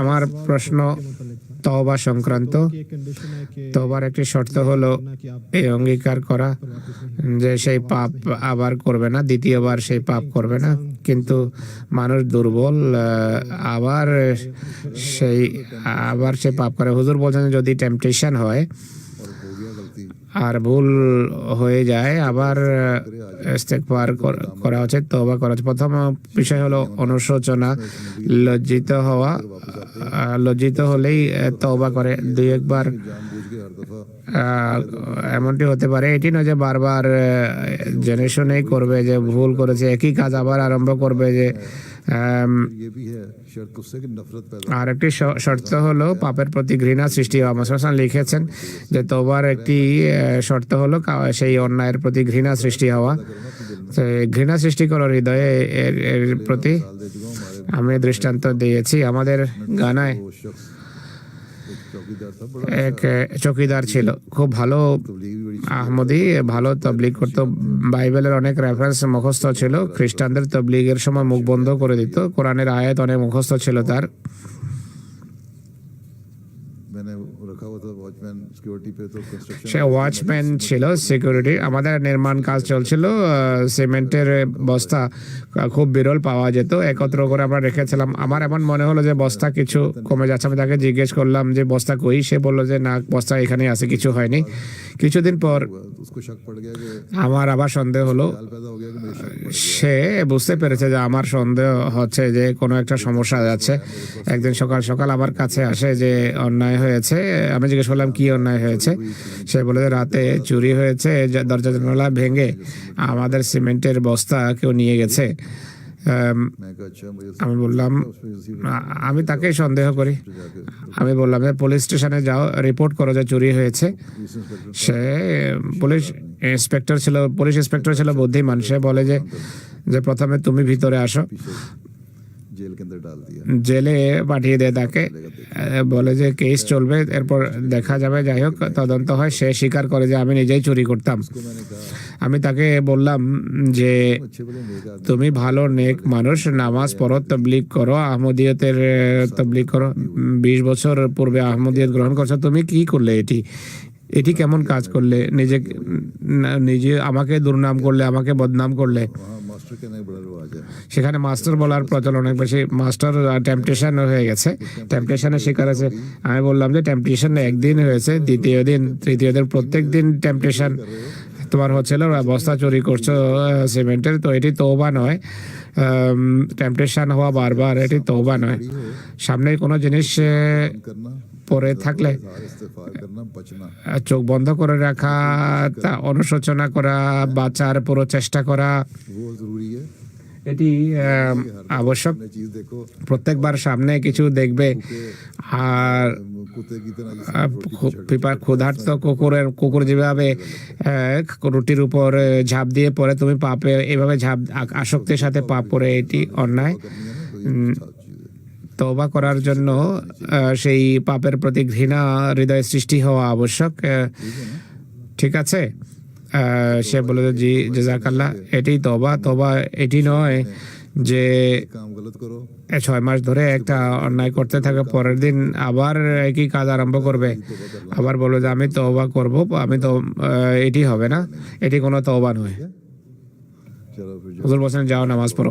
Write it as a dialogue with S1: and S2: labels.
S1: আমার প্রশ্ন, তওবা সংক্রান্ত। তওবার একটি শর্ত হলো এই অঙ্গীকার করা, যে সেই পাপ আবার করবে না, দ্বিতীয়বার সেই পাপ করবে না। কিন্তু মানুষ দুর্বল আবার সেই, আবার সে পাপ করে। হুজুর বলছেন যদি টেম্পটেশন হয় আর ভুল হয়ে যায়, আবার ইস্তেকবার কর- উচিত তওবা করা প্রথম বিষয় হলো অনুশোচনা, লজ্জিত হওয়া লজ্জিত হলেই তবা করে। দুই একবার এমনটি হতে পারে। এটি নয় যে বারবার জেনে শুনেই করবে যে ভুল করেছে, একই কাজ আবার আরম্ভ করবে যে আর একটি শর্ত হলো পাপের প্রতি ঘৃণা সৃষ্টি হওয়া মোসান লিখেছেন যে তোবার একটি শর্ত হলো সেই অন্যায়ের প্রতি ঘৃণা সৃষ্টি হওয়া। ঘৃণা সৃষ্টি করো হৃদয়ে এর প্রতি আমি দৃষ্টান্ত দিয়েছি। আমাদের গানায় এক চকিদার ছিল। খুব ভালো আহমদি, ভালো তবলিগ করত। বাইবেলের অনেক রেফারেন্স মুখস্থ ছিল। খ্রিস্টানদের তবলিগের সময় মুখ বন্ধ করে দিত। কোরআনের আয়াত অনেক মুখস্থ ছিল তার। সে ওয়াচম্যান ছিল সিকিউরিটি আমাদের নির্মাণ কাজ চলছিল সিমেন্টের বস্তা খুব বিরল পাওয়া যেত একত্র করে আমরা রেখেছিলাম। আমার এমন মনে হলো যে বস্তা কিছু কমে যাচ্ছে। আমি তাকে জিজ্ঞেস করলাম যে বস্তা কই? সে বলল যে না বস্তা এখানে আছে কিছু হয়নি। কিছুদিন পর আমার আবার সন্দেহ হলো। সে বুঝতে পেরেছে যে আমার সন্দেহ হচ্ছে যে কোনো একটা সমস্যা যাচ্ছে একদিন সকাল সকাল আমার কাছে আসে যে অন্যায় হয়েছে। আমি জিজ্ঞেস করলাম, কি অন্যায় হয়েছে? সে বলে রাতে চুরি হয়েছে দরজা জানালা ভেঙে আমাদের সিমেন্টের বস্তা কেউ নিয়ে গেছে। আমি বললাম আমি তাকে সন্দেহ করি। আমি বললাম যে পুলিশ স্টেশনে যাও, রিপোর্ট করো যে চুরি হয়েছে। সে পুলিশ ইন্সপেক্টর ছিল, পুলিশ ইন্সপেক্টর ছিল বুদ্ধিমান। সে বলে যে যে প্রথমে তুমি ভিতরে আসো জেলে পাঠিয়ে দেয় তাকে। বলে যে কেস চলবে এরপর দেখা যাবে যাই হোক তদন্ত হয়। সে স্বীকার করে যে আমি নিজেই চুরি করতাম। আমি তাকে বললাম যে তুমি ভালো নেক মানুষ নামাজ পড়ো তবলিগ করো আহমদিয়তের তবলিগ করো। বিশ বছর পূর্বে আহমদিয়ত গ্রহণ করছ তুমি কি করলে এটি? এটি কেমন কাজ করলে? নিজে নিজে আমাকে দুর্নাম করলে আমাকে বদনাম করলে? সেখানে মাস্টার বলার প্রচলন অনেক বেশি। মাস্টার টেম্পটেশন হয়ে গেছে। টেম্পটেশনের শিকার আছে আমি বললাম যে টেম্পটেশন একদিন হয়েছে দ্বিতীয় দিন তৃতীয় দিন প্রত্যেক দিন টেম্পটেশন তোমার হচ্ছে না বস্তা চুরি করছ সিমেন্টের, তো এটি তৌবা নয়। টেম্পটেশন হওয়া বারবার, এটি তৌবা নয়। সামনে কোনো জিনিস পরে থাকলে চোখ বন্ধ করে রাখা, তা অনুশোচনা করা, বাঁচার পুরো চেষ্টা করা। এটি আবশ্যক। প্রত্যেকবার সামনে কিছু দেখবে। আর পিপার ক্ষুধার্ত কুকুরের, কুকুর যেভাবে রুটির উপর ঝাঁপ দিয়ে পরে তুমি পাপে, এভাবে ঝাঁপ আসক্তির সাথে পাপ পরে এটি অন্যায়। তবা করার জন্য সেই পাপের প্রতি ঘৃণা, হৃদয় সৃষ্টি হওয়া আবশ্যক। ঠিক আছে? সে বলে জি, জাজাকাল্লাহ এটি তবা তবা এটি নয় যে ছয় মাস ধরে একটা অন্যায় করতে থাকে, পরের দিন আবার একই কাজ আরম্ভ করবে। আবার বলবে যে, আমি তবা করব, আমি তো এটি হবে না, এটি কোনো তবা নয়। যাও নামাজ পড়ো।